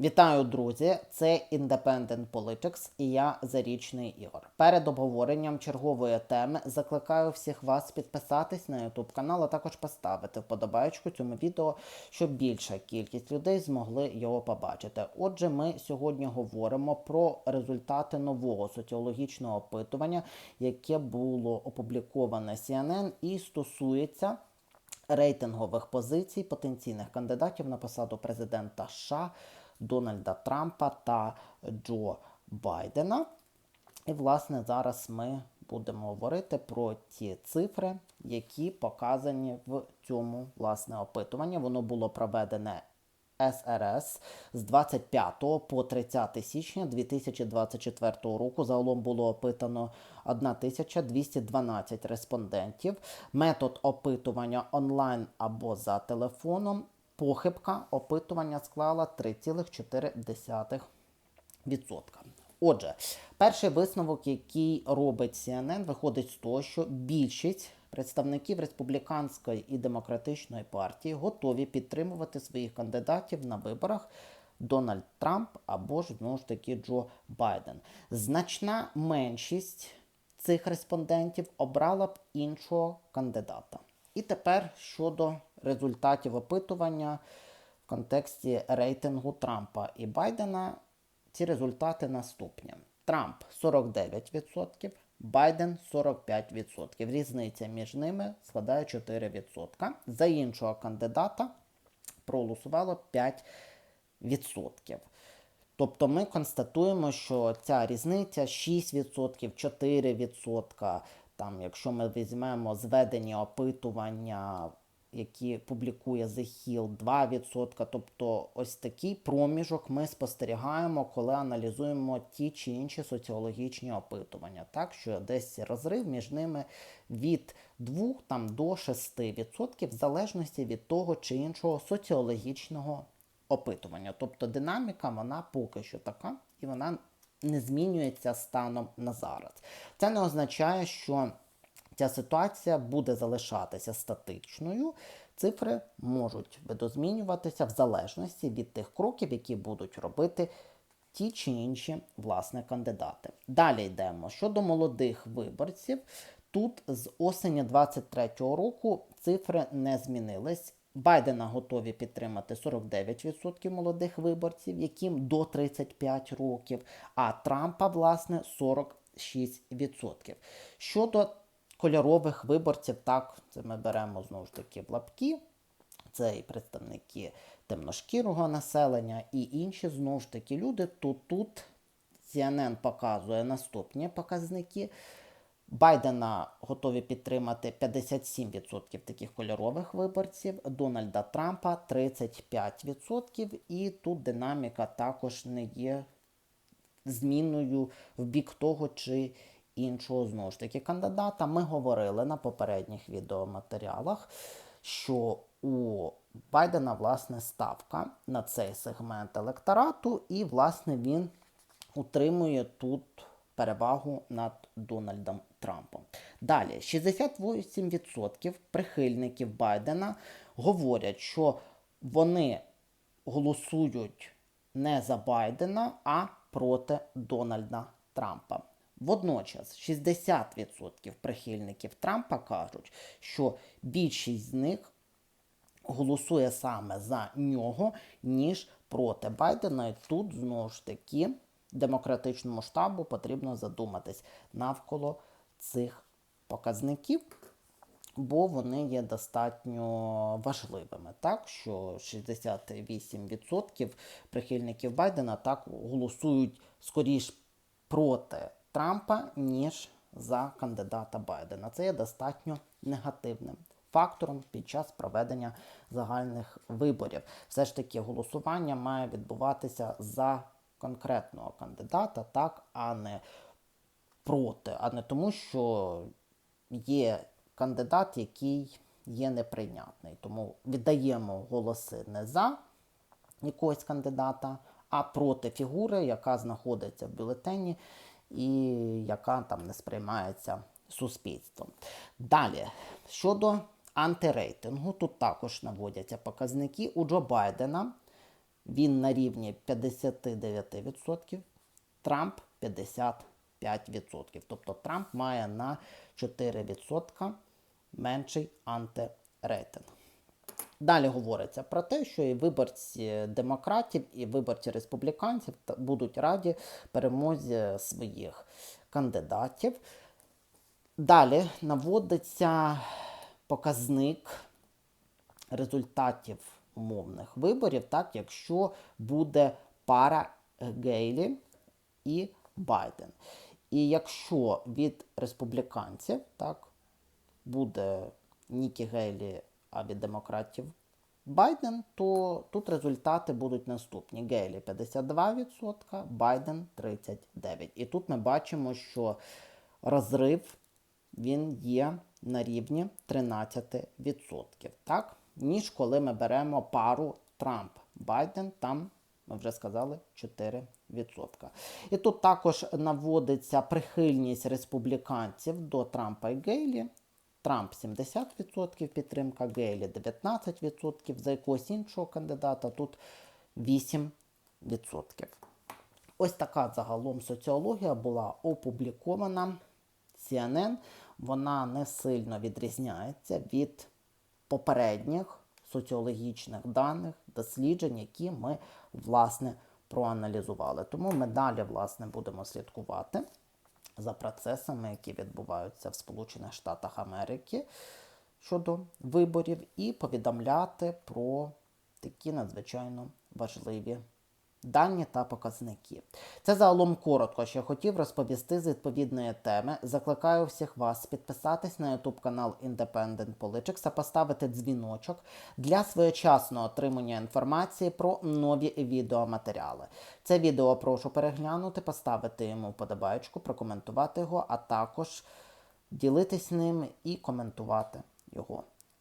Вітаю, друзі! Це Independent Politics і я Зарічний Ігор. Перед обговоренням чергової теми закликаю всіх вас підписатись на YouTube канал, а також поставити вподобайку цьому відео, щоб більша кількість людей змогли його побачити. Отже, ми сьогодні говоримо про результати нового соціологічного опитування, яке було опубліковане CNN і стосується рейтингових позицій потенційних кандидатів на посаду президента США Дональда Трампа та Джо Байдена. І, власне, зараз ми будемо говорити про ті цифри, які показані в цьому власне опитуванні. Воно було проведене СРС з 25 по 30 січня 2024 року. Загалом було опитано 1212 респондентів. Метод опитування онлайн або за телефоном. Похибка опитування склала 3,4%. Отже, перший висновок, який робить CNN, виходить з того, що більшість представників республіканської і демократичної партії готові підтримувати своїх кандидатів на виборах Дональд Трамп або ж знову ж таки Джо Байден. Значна меншість цих респондентів обрала б іншого кандидата. І тепер щодо результатів опитування в контексті рейтингу Трампа і Байдена, ці результати наступні: Трамп 49%, Байден 45%. Різниця між ними складає 4%. За іншого кандидата проголосувало 5%. Тобто ми констатуємо, що ця різниця 6%, 4%. Там, якщо ми візьмемо зведені опитування, які публікує The Hill, 2%. Тобто ось такий проміжок ми спостерігаємо, коли аналізуємо ті чи інші соціологічні опитування. Так що десь розрив між ними від 2 там, до 6%, в залежності від того чи іншого соціологічного опитування. Тобто динаміка вона поки що така, і вона не змінюється станом на зараз. Це не означає, що ця ситуація буде залишатися статичною. Цифри можуть видозмінюватися в залежності від тих кроків, які будуть робити ті чи інші власне кандидати. Далі йдемо щодо молодих виборців. Тут з осені 23-го року цифри не змінились. Байдена готові підтримати 49% молодих виборців, яким до 35 років, а Трампа, власне, 46%. Щодо кольорових виборців, так, це ми беремо знову ж таки в лапки. Це і представники темношкірого населення, і інші знову ж таки люди. То тут CNN показує наступні показники. Байдена готові підтримати 57% таких кольорових виборців, Дональда Трампа 35%. І тут динаміка також не є зміною в бік того чи іншого знову ж таки кандидата. Ми говорили на попередніх відеоматеріалах, що у Байдена власне ставка на цей сегмент електорату, і, власне, він утримує тут перевагу над Дональдом Трампом. Далі, 68% прихильників Байдена говорять, що вони голосують не за Байдена, а проти Дональда Трампа. Водночас 60% прихильників Трампа кажуть, що більшість з них голосує саме за нього, ніж проти Байдена. І тут знову ж таки демократичному штабу потрібно задуматись навколо цих показників, бо вони є достатньо важливими. Так, що 68% прихильників Байдена так голосують скоріш проти Трампа, ніж за кандидата Байдена. Це є достатньо негативним. Фактором під час проведення загальних виборів. Все ж таки голосування має відбуватися за конкретного кандидата, так, а не проти, а не тому, що є кандидат, який є неприйнятний. Тому віддаємо голоси не за якогось кандидата, а проти фігури, яка знаходиться в бюлетені і яка там не сприймається суспільством. Далі, щодо антирейтингу, тут також наводяться показники у Джо Байдена він на рівні 59%, Трамп 55%. Тобто Трамп має на 4% менший антирейтинг. Далі говориться про те, що і виборці демократів, і виборці республіканців будуть раді перемозі своїх кандидатів. Далі наводиться показник результатів умовних виборів, так, якщо буде пара Гейлі і Байден. І якщо від республіканців так, буде Нікі Гейлі, а від демократів Байден, то тут результати будуть наступні: Гейлі 52%, Байден 39%. І тут ми бачимо, що розрив він є на рівні 13%. Так? Ніж коли ми беремо пару Трамп Байден, там ми вже сказали 4%. І тут також наводиться прихильність республіканців до Трампа і Гейлі. Трамп 70% підтримка, Гейлі 19%, за якогось іншого кандидата тут 8%. Ось така загалом соціологія була опублікована CNN. Вона не сильно відрізняється від попередніх соціологічних даних, досліджень, які ми власне проаналізували. Тому ми далі власне будемо слідкувати за процесами, які відбуваються в Сполучених Штатах Америки щодо виборів, і повідомляти про такі надзвичайно важливі дані та показники. Це загалом коротко, що я хотів розповісти з відповідної теми. Закликаю всіх вас підписатись на YouTube канал Independent Politics та поставити дзвіночок для своєчасного отримання інформації про нові відеоматеріали. Це відео прошу переглянути, поставити йому вподобайку, прокоментувати його, а також ділитись ним і коментувати його.